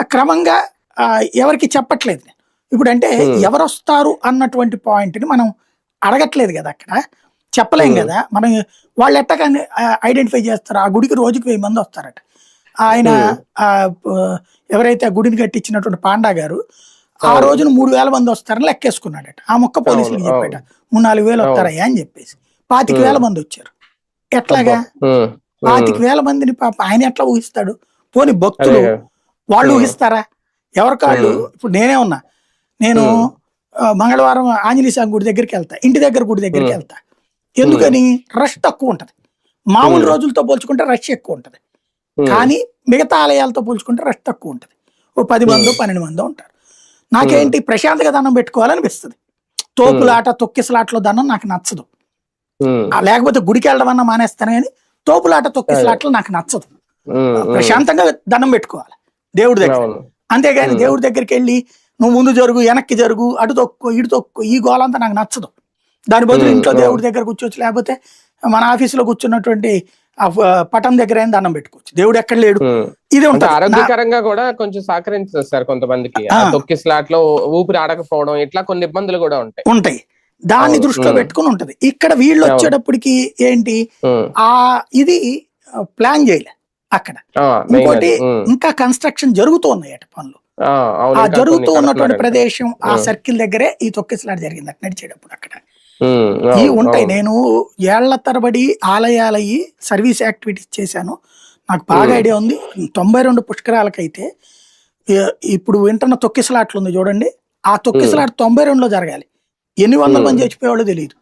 క్రమంగా ఎవరికి చెప్పట్లేదు. నేను ఇప్పుడు అంటే. ఎవరు వస్తారు అన్నటువంటి పాయింట్ని మనం అడగట్లేదు కదా అక్కడ. చెప్పలేం. కదా. మనం వాళ్ళు ఎట్టగా ఐడెంటిఫై చేస్తారు. ఆ గుడికి రోజుకి వెయ్యి మంది వస్తారట. ఆయన ఎవరైతే ఆ గుడిని కట్టించినటువంటి పాండా గారు ఆ. రోజున మూడు వేల మంది వస్తారని లెక్కేసుకున్నాడట. ఆ మొక్క పోలీసులకు అవును, చెప్పాట. మూడు నాలుగు వేలు. వస్తారయ్యా అని చెప్పేసి. పాతిక. వేల మంది వచ్చారు. ఎట్లాగా. పాతిక వేల మందిని పాప ఆయన ఎట్లా ఊహిస్తాడు? పోని భక్తులు. వాళ్ళు. ఊహిస్తారా ఎవరి కాళ్ళు. ఇప్పుడు నేనే ఉన్నా. నేను మంగళవారం ఆంజనేయ స్వామి గుడి దగ్గరికి వెళ్తా. ఇంటి దగ్గర గుడి దగ్గరికి. వెళ్తా. ఎందుకని? రష్ తక్కువ ఉంటది. మామూలు. రోజులతో పోల్చుకుంటే రష్ ఎక్కువ ఉంటది. కానీ మిగతా ఆలయాలతో పోల్చుకుంటే రష్ తక్కువ ఉంటది. ఓ పది మందో. పన్నెండు మందో ఉంటారు. నాకేంటి? ప్రశాంతగా దండం పెట్టుకోవాలనిపిస్తుంది. తోపులాట తొక్కిసలాటలో దండం నాకు నచ్చదు. లేకపోతే గుడికి వెళ్ళడం అన్నా మానేస్తాను కానీ తోపులాట తొక్కిసలాటలు నాకు నచ్చదు. ప్రశాంతంగా దండం పెట్టుకోవాలి. దేవుడి దగ్గర అంతేగాని. దేవుడి దగ్గరికి వెళ్ళి నువ్వు ముందు జరుగు వెనక్కి జరుగు అటు తొక్కు ఇటు తొక్కు ఈ గోలంతా నాకు నచ్చదు దాని బదులు ఇంట్లో. దేవుడి దగ్గర కూర్చోవచ్చు లేకపోతే మన ఆఫీసులో కూర్చున్నటువంటి పటం దగ్గర అయినా దండం పెట్టుకోవచ్చు దేవుడు ఎక్కడ లేడు. ఇది ఉంటుంది ఆరోగ్యకరంగా కూడా కొంచెం సహకరించదు సార్ కొంతమందికి. తొక్కి స్లాట్లో ఊపిరి ఆడకపోవడం ఇట్లా కొన్ని ఇబ్బందులు కూడా ఉంటాయి ఉంటాయి దాన్ని. దృష్టిలో. పెట్టుకుని ఉంటది ఇక్కడ వీళ్ళు. వచ్చేటప్పటికి ఏంటి ఆ ఇది ప్లాన్ చేయలే అక్కడ ఇంకోటి ఇంకా కన్స్ట్రక్షన్ జరుగుతున్నాయి అట పనులు ఆ, జరుగుతూ ఉన్నటువంటి. ప్రదేశం ఆ. సర్కిల్ దగ్గరే ఈ తొక్కిసలాట జరిగింది అక్కడ నడిచేటప్పుడు అక్కడ ఈ ఉంటాయి. నేను ఏళ్ళ తరబడి ఆలయాలయ్యి సర్వీస్ యాక్టివిటీస్ చేశాను నాకు బాగా. ఐడియా ఉంది తొంభై రెండు పుష్కరాలకైతే ఇప్పుడు వింటున్న తొక్కిసలాట్లు ఉంది చూడండి ఆ తొక్కిసలాట తొంభై రెండులో జరగాలి ఎన్ని వందల. మంది చచ్చిపోయేవాళ్ళు తెలియదు